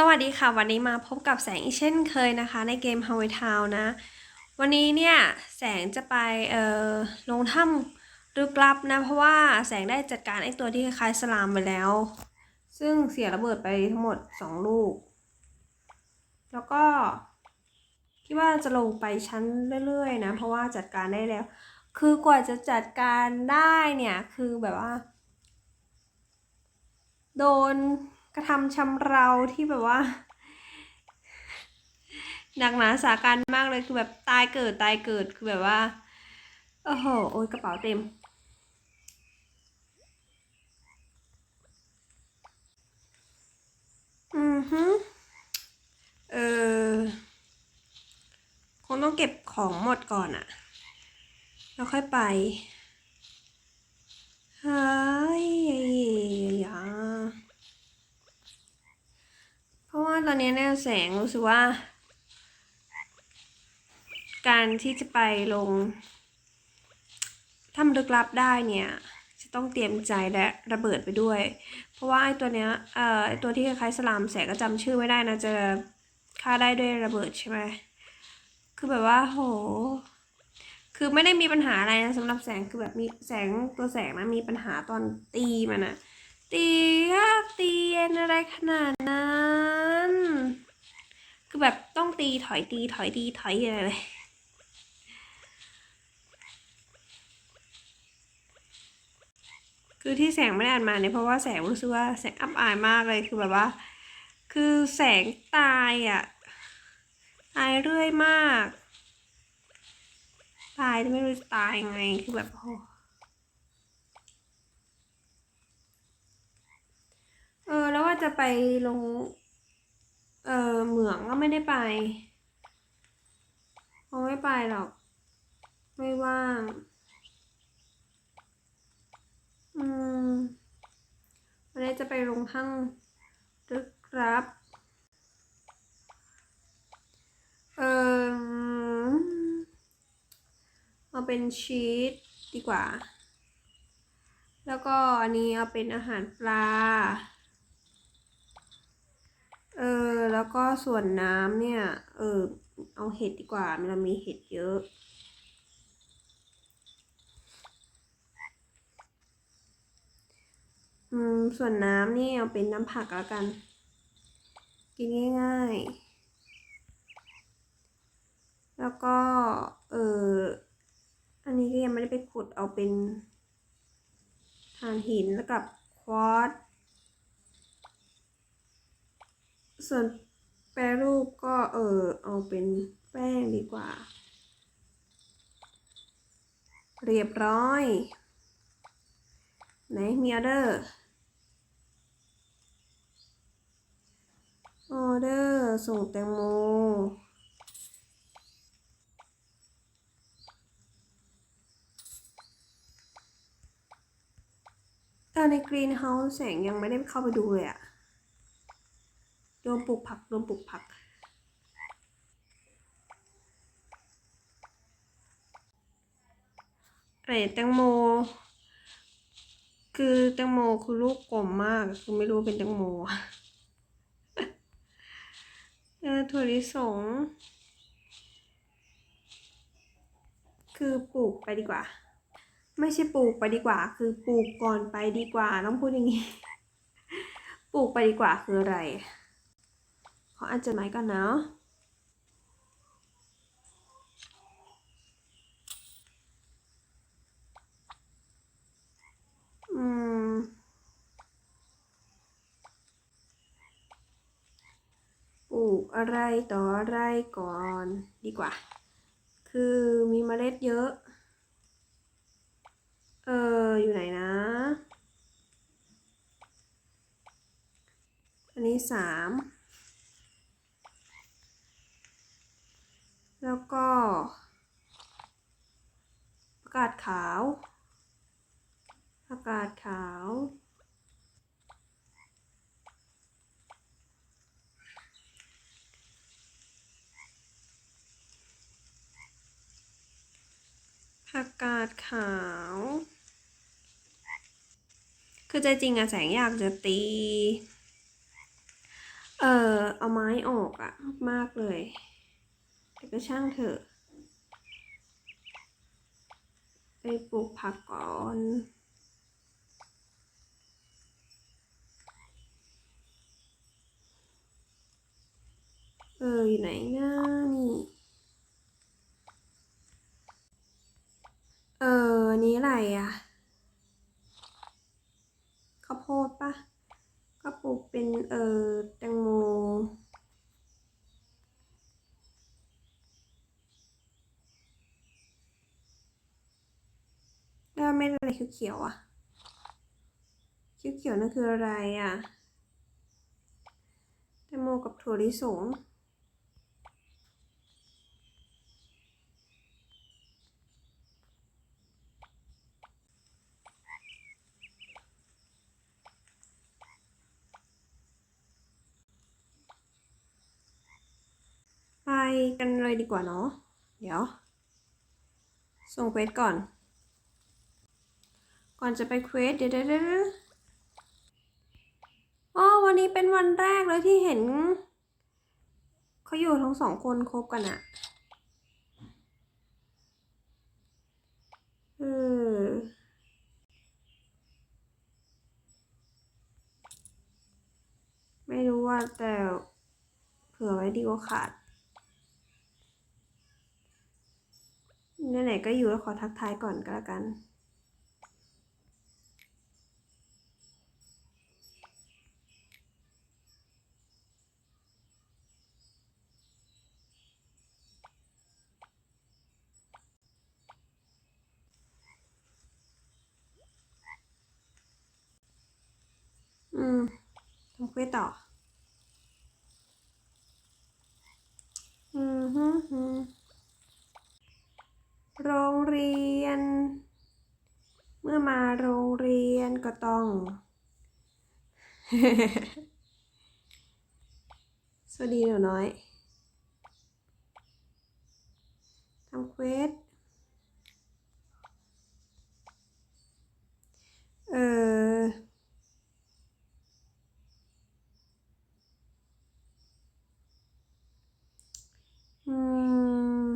สวัสดีค่ะ วันนี้มาพบกับแสงอีกเช่นเคยนะคะ ในเกม h o w i Town นะ วันนี้เนี่ย แสงจะไปเอ่อลงถ้ำลึกลับนะ เพราะว่าแสงได้จัดการไอ้ตัวที่คล้ายสลามไปแล้ว ซึ่งเสียระเบิดไปทั้งหมด 2 ลูก แล้วก็ คิดว่าจะลงไปชั้นเรื่อยๆนะ เพราะว่าจัดการได้แล้ว คือกว่าจะจัดการได้เนี่ย คือแบบว่า โดน กระทำชำเราที่แบบว่าหนักหนาสาการมากเลยคือแบบตายเกิดตายเกิดคือแบบว่าโอ้โหโอ้ยกระเป๋าเต็ม อือฮึเออคงต้องเก็บของหมดก่อนอะแล้วค่อยไปเฮ้ยอย่า ราะว่าตอนนี้เนี่ยแสงรู้สึกว่า การที่จะไปลงถ้ำลึกลับได้เนี่ย จะต้องเตรียมใจและระเบิดไปด้วย เพราะว่าไอ้ตัวเนี้ยเอ่อไอ้ตัวที่คล้ายๆสลามแสงก็จำชื่อไม่ได้นะจะฆ่าได้ด้วยระเบิดใช่ไหมคือแบบว่าโห คือไม่ได้มีปัญหาอะไรนะสำหรับแสงคือแบบมีแสงตัวแสงนะมีปัญหาตอนตีมันอะ ตียากตีเย็นอะไรขนาดนั้น คือแบบต้องตีถอยตีถอยตีถอยอะไรเลยคือที่แสงไม่ได้อ่านมาเนี่ยเพราะว่าแสงรู้สึกว่าแสงอับอายมากเลยคือแบบว่า คือแสงตายอะตายเรื่อยมาก ตายไม่รู้จะตายยังไงคือแบบโอ้ เออ แล้วว่าจะไปลง เออเหมืองก็ไม่ได้ไปคงไม่ไปหรอก ไม่ว่าง อืมวันนี้จะไปลงทั้งลึกลับ เออเอาเป็นชีสดีกว่า แล้วก็อันนี้เอาเป็นอาหารปลา เออแล้วก็ส่วนน้ำเนี่ย เออเอาเห็ดดีกว่ามันมีเห็ดเยอะ อืมส่วนน้ำนี่เอาเป็นน้ำผักแล้วกัน กินง่าย ๆ แล้วก็ เอออันนี้ก็ยังไม่ได้ไปขุดเอาเป็นถ่านหินแล้วกับควอตซ์ ส่วนแปรรูปก็เออเอาเป็นแป้งดีกว่า เรียบร้อย ไหนมีออเดอร์ออเดอร์ส่งแตงโมแต่ในกรีนเฮาส์แสงยังไม่ได้เข้าไปดูเลยอะ โดนปลูกผักโดนปลูกผัก ไอแตงโม คือแตงโมคือลูกกลมมาก คือไม่รู้เป็นแตงโมเออถั่วลิสง คือปลูกไปดีกว่า ไม่ใช่ปลูกไปดีกว่า คือปลูกก่อนไปดีกว่า ต้องพูดอย่างนี้ ปลูกไปดีกว่าคืออะไร ขออ่านจดหมายก่อนนะอืม ปลูกอะไรต่ออะไรก่อนดีกว่า คือมีเมล็ดเยอะ เออ อยู่ไหนนะอันนี้สาม แล้วก็ประกาศขาวประกาศขาว ผักกาดขาว คือใจจริงอะแสงอยากจะตี เออเอาไม้ออกอะมากเลย แต่ก็ช่างเถอะ ไปปลูกผักก่อนเอออยู่ไหนนะนี่เออนนี้อะไรอะข้าวโพดปะก็ปลูกเป็นเออแตงโม แล้วเม็ดอะไรเขียวๆอะเขียวๆนั่นคืออะไรอะแตงโมกับถั่วลิสงไปกันเลยดีกว่าเนาะ เดี๋ยว ส่งเควสก่อน ก่อนจะไปเควสเดี๋ยวเดี๋ยวเดี๋ยวอ๋อวันนี้เป็นวันแรกเลยที่เห็น เขาอยู่ทั้งสองคนคบกันอะเออไม่รู้ว่าแต่เผื่อไว้ดีกว่าขาดไหนๆก็อยู่แล้วขอทักทายก่อนก็แล้วกัน อืม ทำเควสต่อ อืมฮึโรงเรียน เมื่อมาโรงเรียนก็ต้อง สวัสดีหนูน้อยทำเควสเออม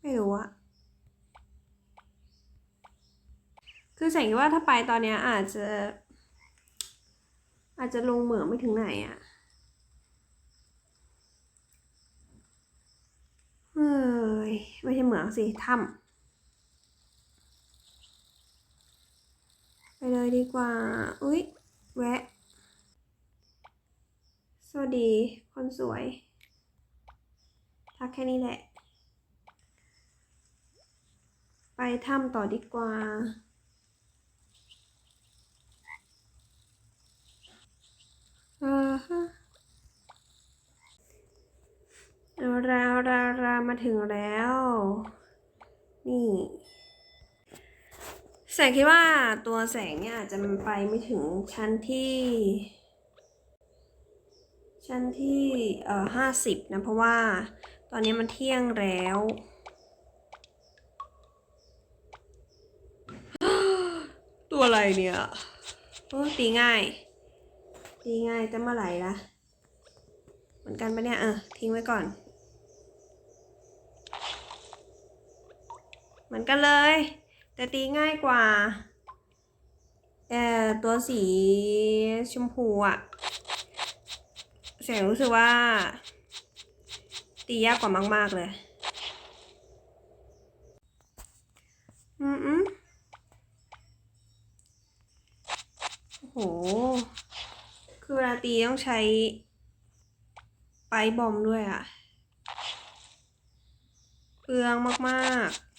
ไม่รู้อะ คือแสงว่าถ้าไปตอนเนี้ยอาจจะ อาจจะลงเหมืองไม่ถึงไหนอะเฮ้ยไม่ใช่เหมืองสิถ้ำไปเลยดีกว่า อุ๊ย แวะ สวัสดี คนสวย ทักแค่นี้แหละ ไปถ้ำต่อดีกว่า เออฮะเอารารารามาถึงแล้ว นี่ แสงคิดว่าตัวแสงเนี่ยอาจจะไปไม่ถึงชั้นที่ ชั้นที่เอ่อห้าสิบนะ เพราะว่าตอนนี้มันเที่ยงแล้วตัวอะไรเนี่ยโอ้ตีง่าย ตีง่ายจะเมื่อไหร่ละเหมือนกันปะเนี่ย เออ ทิ้งไว้ก่อน เหมือนกันเลย แต่ตีง่ายกว่าเอ่อตัวสีชมพูอะแสงรู้สึกว่า ตียากกว่ามาก ๆ เลย อืมอืมโอ้โห คือเวลาตีต้องใช้ไปบอมด้วยอะเปลืองมากๆ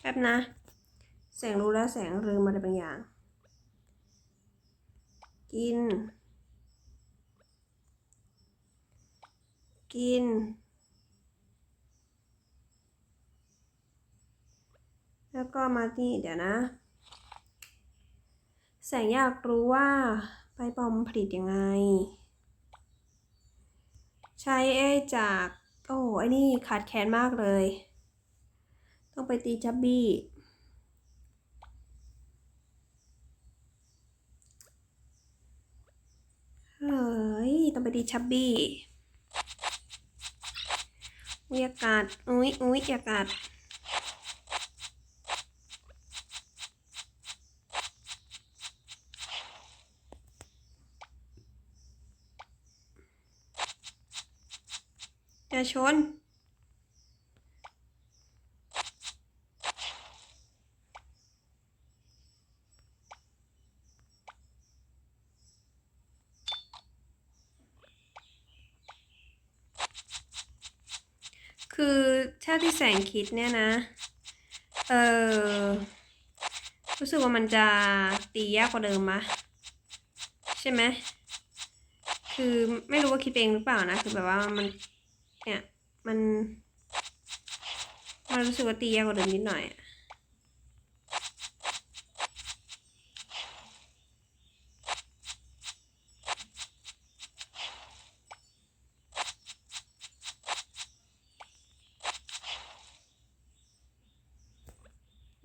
แป๊บนะ แสงรู้แล้วแสงลืมอะไรบางอย่าง กิน กิน แล้วก็มาที่เดี๋ยวนะ แสงอยากรู้ว่าไปบอมผลิตยังไง ใช้ไอ้จาก โอ้ไอ้นี่ขาดแคลนมากเลย ต้องไปตีจับบี้เฮ้ย ต้องไปตีชับบี้อุ้ยอากาศอุ้ยอุ้ยอากาศ ชน คือถ้าที่แสงคิดเนี่ยนะ เออรู้สึกว่ามันจะตียากกว่าเดิมมะใช่ไหมคือไม่รู้ว่าคิดเองหรือเปล่านะ คือแบบว่ามัน เนี่ย มัน มันรู้สึกว่าตียากกว่าเดิมนิดหน่อยอะ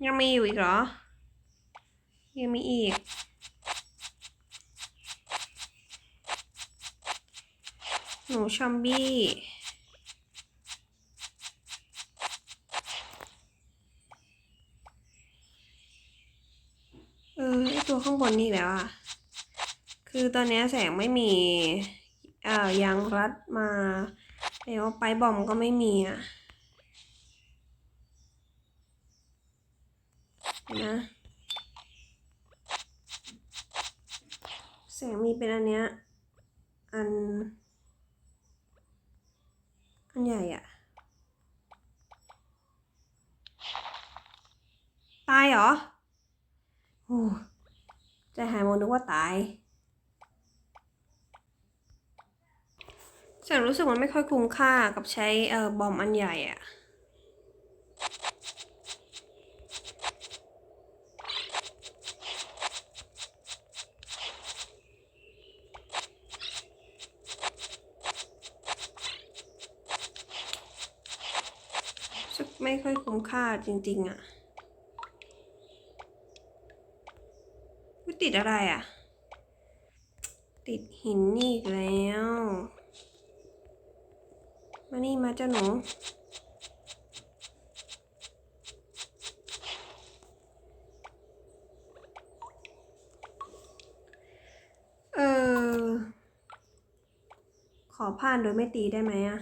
ยังมีอยู่อีกเหรอ ยังมีอีก หนูชอมบี้ เออไอตัวข้าง บนนี่แล้วอะคือตอนนี้แสงไม่มีเอ่อยางรัดมาแล้วไปบอมก็ไม่มีอะนนะแสงมีเป็นอันเนี้ยอัน อันใหญ่อะตายเหรอโอ้ ใจหายหมนึกว่าตายฉันรู้สึกมันไม่ค่อยคุ้มค่ากับใช้เอ่อบอมอันใหญ่อะไม่ค่อยคุ้มค่าจริง ๆอะอุ๊ ติดอะไรอะติดหินนี่อีกแล้ว มานี่มาเจ้าหนูเออขอผ่านโดยไม่ตีได้ไหมอะ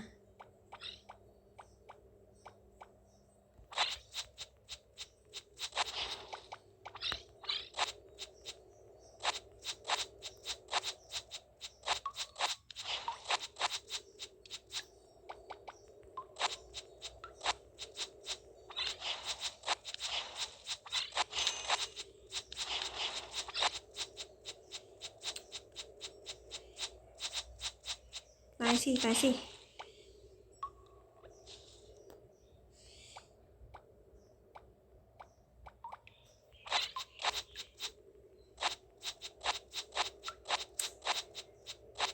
สิตายสิ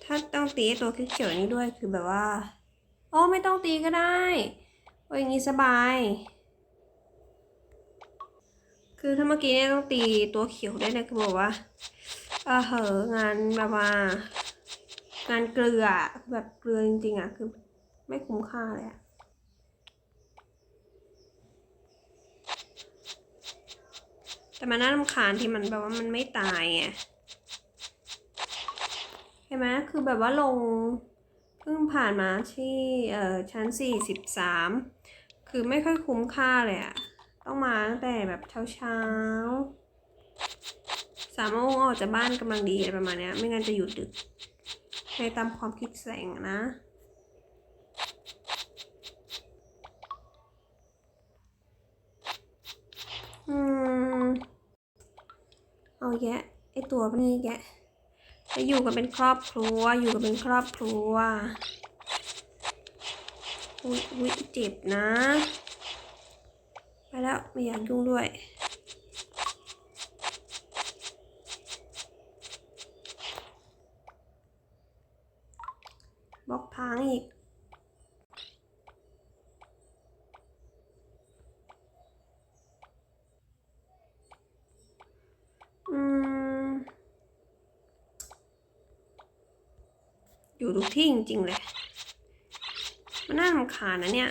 ถ้าต้องตีตัวเขียวๆนี้ด้วยคือแบบว่าอ๋อไม่ต้องตีก็ได้โอ้ยอย่างงี้สบาย คือถ้าเมื่อกี้เนี่ยต้องตีตัวเขียวด้วยเนี่ยคือบอกว่าเออเหอะงานแบบว่า งานเกลือแบบเกลือจริงๆอะคือไม่คุ้มค่าเลยอะแต่มันน่ารำคาญที่มันแบบว่ามันไม่ตายไงเห็นไหมคือแบบว่าลงเพิ่งผ่านมาที่เอ่อชั้นสี่สิบสามคือไม่ค่อยคุ้มค่าเลยอะต้องมาตั้งแต่แบบเช้าๆสามโมงออกจากบ้านกำลังดีอะไรประมาณเนี้ยไม่งั้นจะหยุดดึก ในตามความคิดแสงนะ อืม เอาแยะไอตัวพวกนี้แยะจะอยู่กันเป็นครอบครัว อยู่กันเป็นครอบครัว อุ้ยอุ้ยเจ็บนะ ไปแล้วไม่อยากยุ่งด้วย บล็อกพังอีก อยู่ทุกที่จริงๆเลย มันน่ารำคาญนะเนี่ย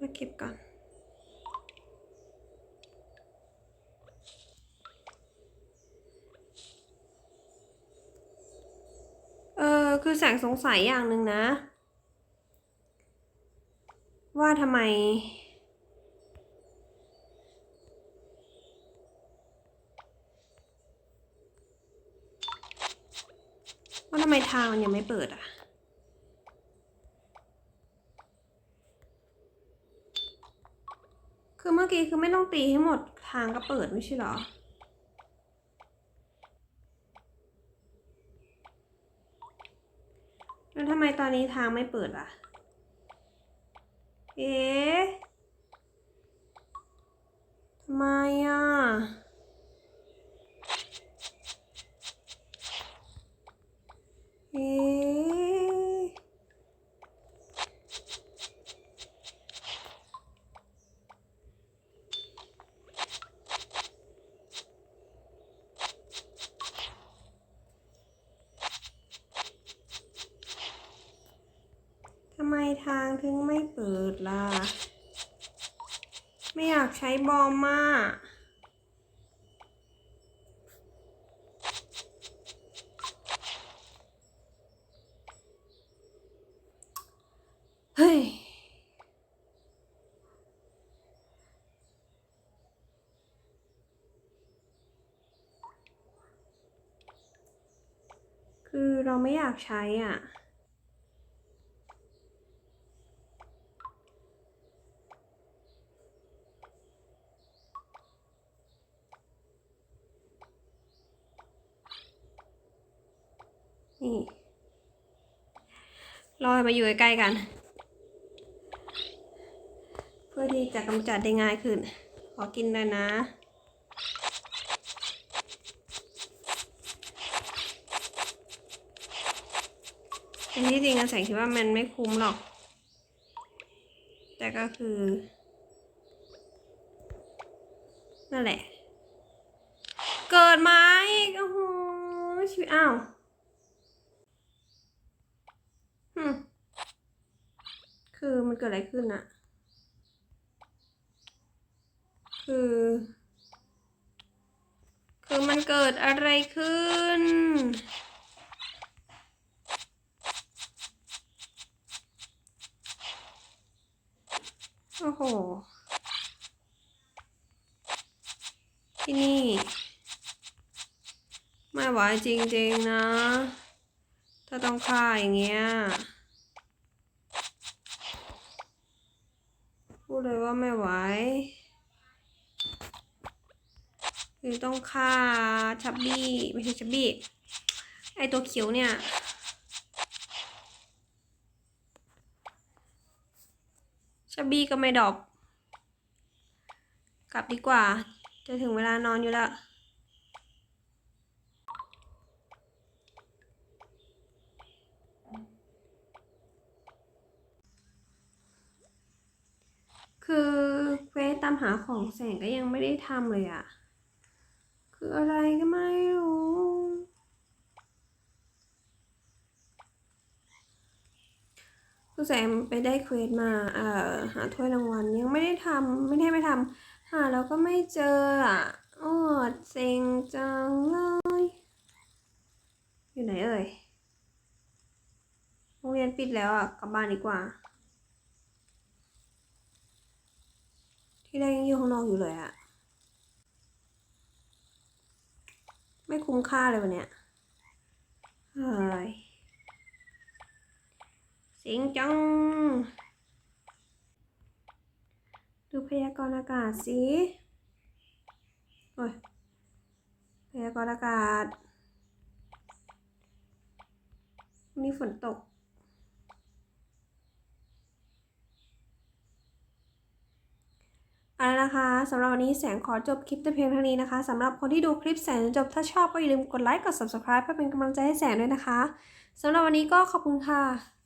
มาเก็บก่อน เออคือแสัยอย่างหนึ่งนะ ว่าทำไม ว่าทำไมทางมันยังไม่เปิดอะคือเมื่อกี้คือไม่ต้องตีให้หมดทางก็เปิดไม่ใช่เหรอ แล้วทำไมต อนนี้ทางไม่เปิดอะ เอ๊ะทำไมอะ เอ๊ะ ทำไมทางถึงไม่เปิดล่ะ ไม่อยาก ใช้บอมมากเฮ้ย คือเราไม่อยากใช้อะ นี่ล อยมาอยู่ใกล้ๆกัน เพื่อที่จะกำจัดได้ง่ายขึ้น ขอกินเลยนะอันที่จริงอะแสงคิดว่ามันไม่คุ้มหรอก แต่ก็คือ นั่นแหละ เกิดมาอีกโอ้โหชีวิตอ้าวหึ คือมันเกิดอะไรขึ้นอะคือ คือมันเกิดอะไรขึ้น โอ้โห ที่นี่ ไม่ไหวจริงๆนะ ถ้าต้องฆ่าอย่างเงี้ย พูด เลยว่าไม่ไหวคือต้องฆ่าชับบี้ ไม่ใช่ชับบี้ ไอตัวเขียวเนี่ย ชับบี้ก็ไม่ดอบ กลับดีกว่า จะถึงเวลานอนอยู่แล้ว คือเควสตามหาของแสงก็ยังไม่ได้ทำเลยอะคืออะไรก็ไม่รู้ คือแสงไปได้เควสมา เอ่อ หาถ้วยรางวัลยังไม่ได้ทำไม่ได้ไม่ทำหาแล้วก็ไม่เจออะโอ้เซ็งจังเลย อยู่ไหนเอ่ย โรงเรียนปิดแล้วอะ กลับบ้านดีกว่า ที่แรกยังอยู่ข้างนอกอยู่เลยอะไม่คุ้มค่าเลยวันเนี้ยเฮ้ยสิงจัง ดูพยากรณ์อากาศสิโอ้ยพยากรณ์อากาศวันนี้ฝนตก เอาละนะคะสำหรับวันนี้แสงขอจบคลิปแต่เพียงเท่านี้นะคะสำหรับคนที่ดูคลิปแสงจนจบถ้าชอบก็อย่าลืมกดไลค์กด subscribe เพื่อเป็นกำลังใจให้แสงด้วยนะคะสำหรับวันนี้ก็ขอบคุณค่ะ